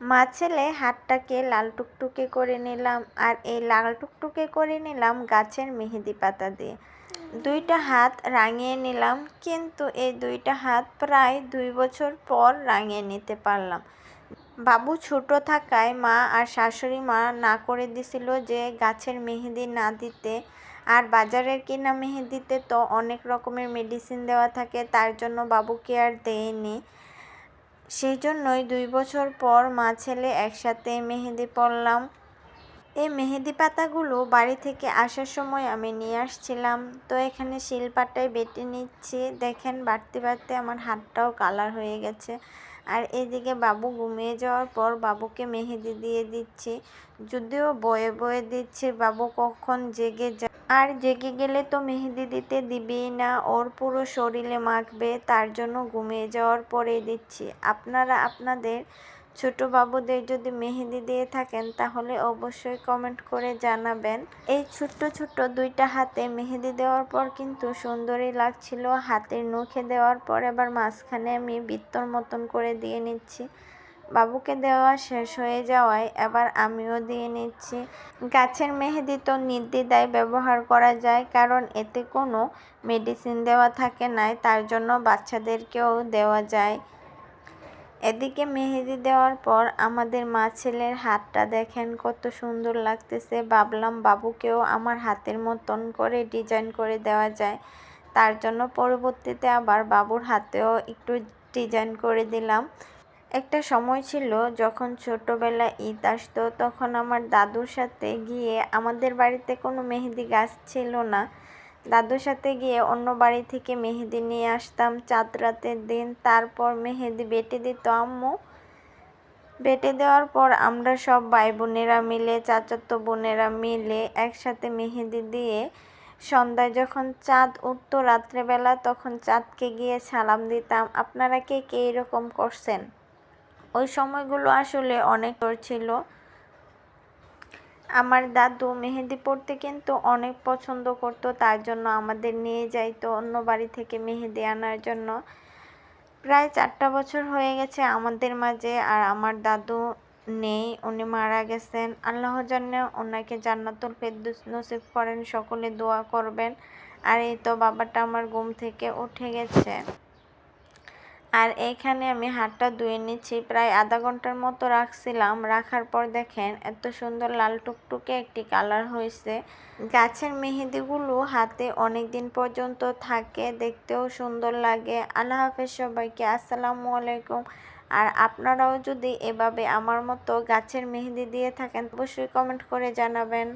মা ছেলে হাতটাকে লাল টুকটুকে করে নিলাম আর এই লাল টুকটুকে করে নিলাম গাছের মেহেদি পাতা দিয়ে। দুইটা হাত রাঙিয়ে নিলাম, কিন্তু এই দুইটা হাত প্রায় দুই বছর পর রাঙিয়ে নিতে পারলাম। বাবু ছোট থাকায় মা আর শাশুড়ি মা না করে দিছিল যে গাছের মেহেদি না দিতে। আর বাজারের কেনা মেহেদিতে তো অনেক রকমের মেডিসিন দেওয়া থাকে, তার জন্য বাবুকে আর দেয়নি। সেই জন্যই দুই বছর পর মা ছেলে একসাথে মেহেদি পড়লাম এই মেহেদি পাতাগুলো বাড়ি থেকে আসার সময় আমি নিয়ে আসছিলাম। তো এখানে শিলপাটায় বেটে নিচ্ছি। দেখেন, বাড়তে বাড়তে আমার হাতটাও কালার হয়ে গেছে। আর এদিকে বাবু ঘুমিয়ে যাওয়ার পর বাবুকে মেহেদি দিয়ে দিচ্ছে। যদিও বয়ে বয়ে দিচ্ছে, বাবু কখন জেগে যায় আর জেগে গেলে তো মেহেদি দিতে দিবেই না, ওর পুরো শরীরে মাখবে, তার জন্য ঘুমিয়ে যাওয়ার পরে দিচ্ছি। আপনারা আপনাদের ছোট বাবুদের যদি মেহেদি দিয়ে থাকেন, তাহলে অবশ্যই কমেন্ট করে জানাবেন। এই ছোট্ট ছোট্ট দুইটা হাতে মেহেদি দেওয়ার পর কিন্তু সুন্দরই লাগছিল। হাতের নখে দেওয়ার পর এবার মাঝখানে আমি বৃত্তর মতন করে দিয়ে নিচ্ছি। বাবুকে দেওয়া শেষ হয়ে যাওয়ায় এবার আমিও দিয়ে নিচ্ছি। গাছের মেহেদি তো নির্দ্বিধায় ব্যবহার করা যায়, কারণ এতে কোনো মেডিসিন দেওয়া থাকে নাই, তার জন্য বাচ্চাদেরকেও দেওয়া যায়। এদিকে মেহেদি দেওয়ার পর আমাদের মা ছেলের হাতটা দেখেন কত সুন্দর লাগতেছে। ভাবলাম বাবুকেও আমার হাতের মতন করে ডিজাইন করে দেওয়া যায়। তার জন্য পরবর্তীতে আবার বাবুর হাতেও একটু ডিজাইন করে দিলাম। একটা সময় ছিল যখন ছোটোবেলা ঈদ আসতো, তখন আমার দাদুর সাথে গিয়ে আমাদের বাড়িতে কোনো মেহেদি গাছ ছিল না। দাদুর সাথে গিয়ে অন্য বাড়ি থেকে মেহেদি নিয়ে আসতাম। চাঁদ রাতের দিন তারপর মেহেদি বেটে দিত আম্মু। বেটে দেওয়ার পর আমরা সব ভাই বোনেরা মিলে, চাচাতো বোনেরা মিলে একসাথে মেহেদি দিয়ে সন্ধ্যায় যখন চাঁদ উঠতো রাত্রেবেলা, তখন চাঁদকে গিয়ে সালাম দিতাম, আপনারা কে কে এরকম করছেন? ওই সময়গুলো আসলে অনেক ছিল। আমার দাদু মেহেদি পড়তে কিন্তু অনেক পছন্দ করতো, তার জন্য আমাদের নিয়ে যাইতো অন্য বাড়ি থেকে মেহেদি আনার জন্য। প্রায় চারটা বছর হয়ে গেছে আমাদের মাঝে আর আমার দাদু নেই, উনি মারা গেছেন। আল্লাহ জানে ওনাকে জান্নাতুল ফেরদৌস নসিব করেন, সকলে দোয়া করবেন। আর এই তো বাবাটা আমার ঘুম থেকে উঠে গেছে। আর এখানে আমি হাতটা ধুয়ে নিচ্ছি। প্রায় আধা ঘণ্টার মতো রাখছিলাম। রাখার পর দেখেন এত সুন্দর লাল টুকটুকে একটি কালার হয়েছে। গাছের মেহেদিগুলো হাতে অনেক দিন পর্যন্ত থাকে। দেখতেও সুন্দর লাগে। আল্লাহ হাফেজ সবাইকে আসসালামু আলাইকুম। আর আপনারাও যদি এভাবে আমার মতো গাছের মেহেদি দিয়ে থাকেন, অবশ্যই কমেন্ট করে জানাবেন।